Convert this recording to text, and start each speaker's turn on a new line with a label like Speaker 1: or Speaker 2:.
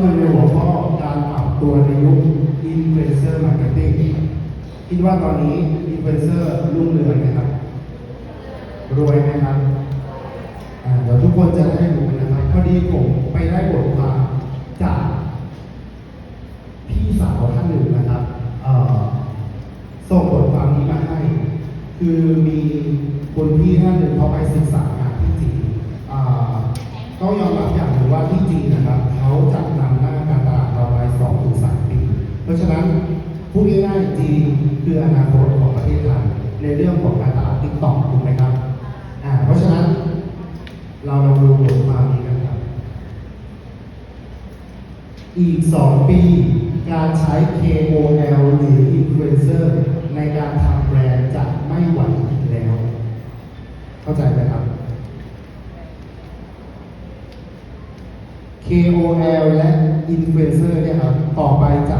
Speaker 1: คือในหัวข้อการปรับตัวในยุค Influencer Marketing คิดว่าตอนนี้ Influencer รุ่งเรืองไหมครับ รวยไหมครับเดี๋ยวทุกคนจะได้รู้นะครับพอดีผมไปได้บทความจากพี่สาวท่านหนึ่งนะครับส่งบทความนี้มาให้ คือมีคนพี่ท่านหนึ่งเขาไปศึกษางานที่จีนต้องยอม ว่าที่จีนนะครับเขาจะนำหน้าการตลาดเราไปสองถึงสามปี เพราะฉะนั้นพูดง่ายๆจีนคืออนาคตของประเทศไทยในเรื่องของการตลาดติ๊กต็อกถูกไหมครับอ่าเพราะฉะนั้นเราลองดูบทความนี้กันครับ อีก 2 ปี การใช้ KOL หรือ Influencer ในการทำแบรนด์จะไม่ไหวอีกแล้ว เข้าใจไหมครับ KOL และ Influencer เนี่ยครับ ต่อไปจะ